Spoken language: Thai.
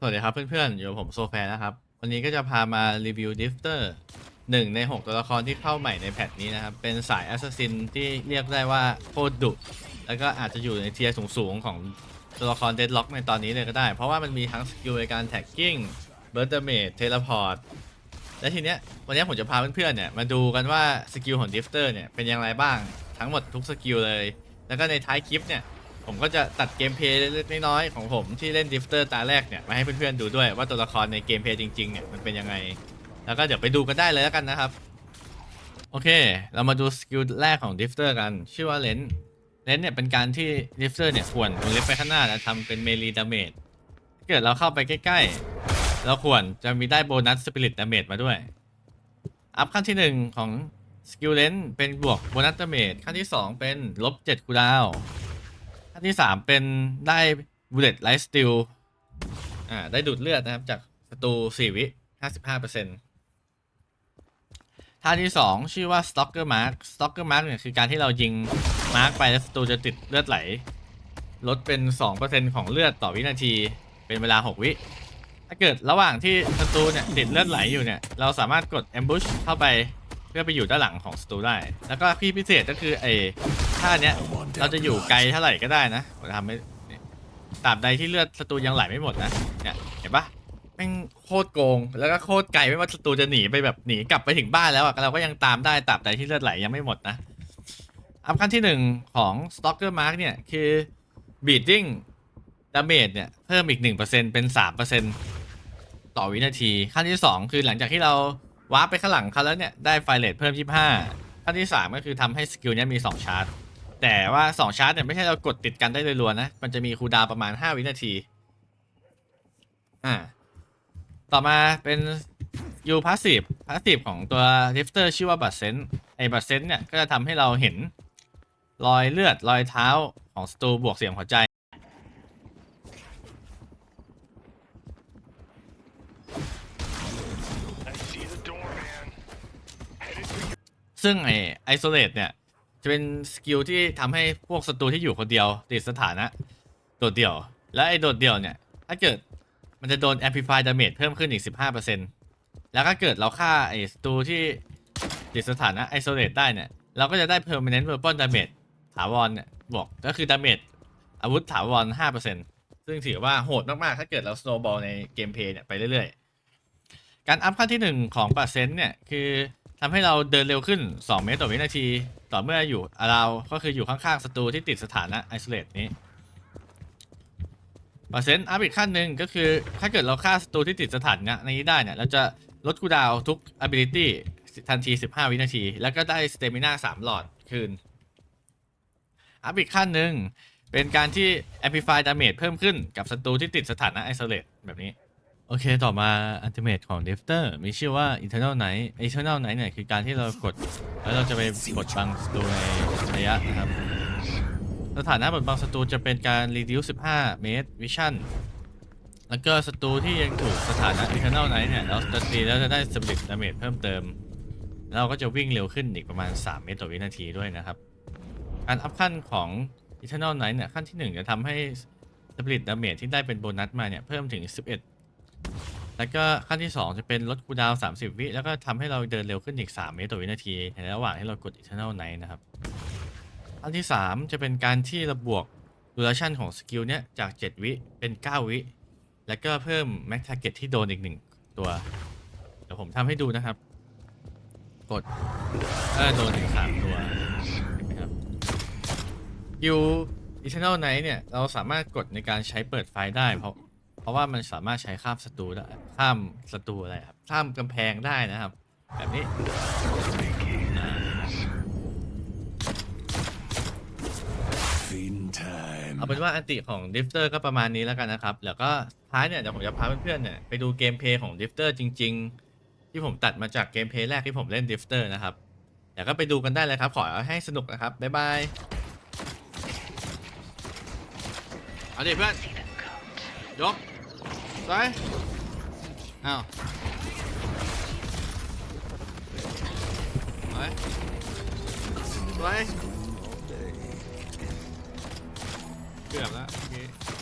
สวัสดีครับเพื่อนๆ อยู่กับผมโซแฟร์นะครับ วันนี้ก็จะพามารีวิวดิฟเตอร์หนึ่งใน 6 ตัวละครที่เข้าใหม่ในแพทนี้นะครับ เป็นสายแอสซัสซินที่เรียกได้ว่าโคตรดุ แล้วก็อาจจะอยู่ในเทียร์สูงๆ ของตัวละครเดดล็อกในตอนนี้เลยก็ได้ เพราะว่ามันมีทั้งสกิลในการแท็กกิ้งเบิร์ดเมดเทเลพอร์ตและทีเนี้ยวันนี้ผมจะพาเพื่อนๆเนี่ยมาดูกันว่าสกิลของดิฟเตอร์เนี่ยเป็นอย่างไรบ้างทั้งหมดทุกสกิลเลย แล้วก็ในท้ายคลิปเนี่ย ผมก็จะตัดเกมเพลย์เล็กๆน้อยๆของผมที่เล่นดิฟเตอร์ตาแรกเนี่ยมาให้เพื่อนๆดูด้วยว่าตัวละครในเกมเพลย์จริงๆเนี่ยมันเป็นยังไง แล้วก็เดี๋ยวไปดูกันได้เลยแล้วกันนะครับ โอเค เรามาดูสกิลแรกของดิฟเตอร์กันชื่อว่าเลนเลนเนี่ยเป็นการที่ดิฟเตอร์เนี่ยควรวงเล็บไปข้างหน้าแล้วทำเป็นเมลีดาเมจเกิดเราเข้าไปใกล้ๆเราควรจะมีได้โบนัสสปิริตดาเมจมาด้วย อัพขั้นที่หนึ่งของสกิลเลนเป็นบวกโบนัสดาเมจขั้นที่สองเป็นลบ7คูดาว ขั้นที่3เป็นได้บูเลตไลท์สติลอ่าได้ดูดเลือดนะครับ จากศัตรู4วิ55%ท่าที่2ชื่อว่า Stalker Mark Stalker Mark เนี่ยคือการที่เรายิงมาร์กไปแล้วศัตรูจะติดเลือดไหล ลดเป็น2%ของเลือดต่อวินาทีเป็นเวลา6วิถ้าเกิดระหว่างที่ศัตรูเนี่ยติดเลือดไหลอยู่เนี่ย เราสามารถกด ambush เข้าไป พื่อไปอยู่ด้านหลังของศัตรูได้ แล้วก็พี่พิเศษก็คือไอ้ท่าเนี้ยเราจะอยู่ไกลเท่าไหร่ก็ได้นะผมทำให้ตราบใดที่เลือดศัตรูยังไหลไม่หมดนะเนี่ยเห็นปะแม่งโคตรโกง แล้วก็โคตรไกลไม่ว่าศัตรูจะหนีไปแบบหนีกลับไปถึงบ้านแล้วอะเราก็ยังตามได้ตราบใดที่เลือดไหลยังไม่หมดนะอัพขั้นที่หนึ่งของ Stalker Mark เนี่ยคือ Beating Damage เนี่ยเพิ่มอีก 1%เป็น 3%ต่อวินาที ขั้นที่ 2 คือหลังจากที่เรา วาร์ปไปข้างหลังเขาแล้วเนี่ย ได้ไฟเลทเพิ่ม 25ขั้นที่ 3 ก็คือทำให้สกิลนี้มี 2 ชาร์จ แต่ว่า 2 ชาร์จเนี่ยไม่ใช่เรากดติดกันได้เลยรัวๆนะ มันจะมีคูลดาวประมาณ 5 วินาที อ่า ต่อมาเป็นยูพาสซีฟพาสซีฟของตัวลิฟเตอร์ชื่อว่าบัตเซนไอ้บัตเซนเนี่ย ก็จะทำให้เราเห็นรอยเลือดรอยเท้าของสตูบวกเสียงหัวใจ ซึ่งไอไอโซเลตเนี่ย จะเป็นสกิลที่ทำให้พวกศัตรูที่อยู่คนเดียว ติดสถานะ โดดเดี่ยว และไอโดดเดี่ยวเนี่ย ถ้าเกิดมันจะโดน amplify damage เพิ่มขึ้นอีก 15%แล้วก็เกิดเราฆ่าไอศัตรูที่ติดสถานะ isolate ได้เนี่ย เราก็จะได้ permanent weapon damage ถาวรเนี่ยบวกก็คือ damage อาวุธถาวร 5%ซึ่งถือว่าโหดมาก ๆ ถ้าเกิดเรา snowball ในเกมเพลย์เนี่ยไปเรื่อย ๆ การอัพขั้นที่ 1 ของปัดเซนเนี่ย คือ ทำให้เราเดินเร็วขึ้น 2 เมตรต่อวินาที ต่อเมื่ออยู่เราก็คืออยู่ข้างๆศัตรูที่ติดสถานะ isolate นี้เปอร์เซ็นต์อัพอีกขั้นหนึ่งก็คือ ถ้าเกิดเราฆ่าศัตรูที่ติดสถานะนี้ได้เนี่ย เราจะลดคูดาวทุก ability ทันที 15 วินาที แล้วก็ได้ stamina 3หลอดคืน อัพอีกขั้นหนึ่งเป็นการที่ amplify damage เพิ่มขึ้นกับศัตรูที่ติดสถานะ isolate แบบนี้ โอเค ต่อมา ultimate ของ Drifter มีชื่อว่า Eternal Night Eternal Night เนี่ยคือการที่เรากด แล้วเราจะไปกดบังศัตรูในระยะนะครับ สถานะบทบังศัตรูจะเป็นการ reduce 15 เมตร vision แล้วก็ศัตรูที่ยังถูกสถานะ Eternal Night เนี่ย เราจะตีแล้วจะได้ Spirit Damage เพิ่มเติม แล้วเราก็จะวิ่งเร็วขึ้นอีกประมาณ 3 เมตรต่อวินาทีด้วยนะครับ การอัพขั้นของ Eternal Night เนี่ยขั้นที่ 1 จะทำให้ Spirit Damage ที่ได้เป็นโบนัสมาเนี่ยเพิ่มถึง 11 แล้วก็ขั้นที่ 2 จะเป็นลดคูลดาวน์30 วิ แล้วก็ทำให้เราเดินเร็วขึ้นอีก 3 เมตรต่อวินาที ในระหว่างที่เรากด Eternal Night นะครับอันที่ 3 จะเป็นการที่เราบวก duration ของสกิลเนี้ยจาก 7 วิเป็น 9 วิ แล้วก็เพิ่ม max target ที่โดนอีก 1 ตัว เดี๋ยวผมทำให้ดูนะครับ กดก็โดนถึง3ตัวเห็นไหมครับสกิล Eternal Night เนี่ย เราสามารถกดในการใช้เปิดไฟได้เพราะ ราะว่ามันสามารถใช้ข้ามศัตรูได้ข้ามศัตรูอะไรครับข้ามกำแพงได้นะครับ แบบนี้อ่า fin time. เอาเป็นว่าอันติของดิฟเตอร์ก็ประมาณนี้แล้วกันนะครับ แล้วก็ท้ายเนี่ยเดี๋ยวผมจะพาเพื่อนๆเนี่ยไปดูเกมเพลย์ของดิฟเตอร์จริง ๆ ที่ผมตัดมาจากเกมเพลย์แรกที่ผมเล่นดิฟเตอร์นะครับเดี๋ยวก็ไปดูกันได้เลยครับ ขอให้สนุกนะครับ บ๊ายบาย เอาดิเพื่อน ยก ไปอ้าวไปไปเกือบแล้วเมื่อกี้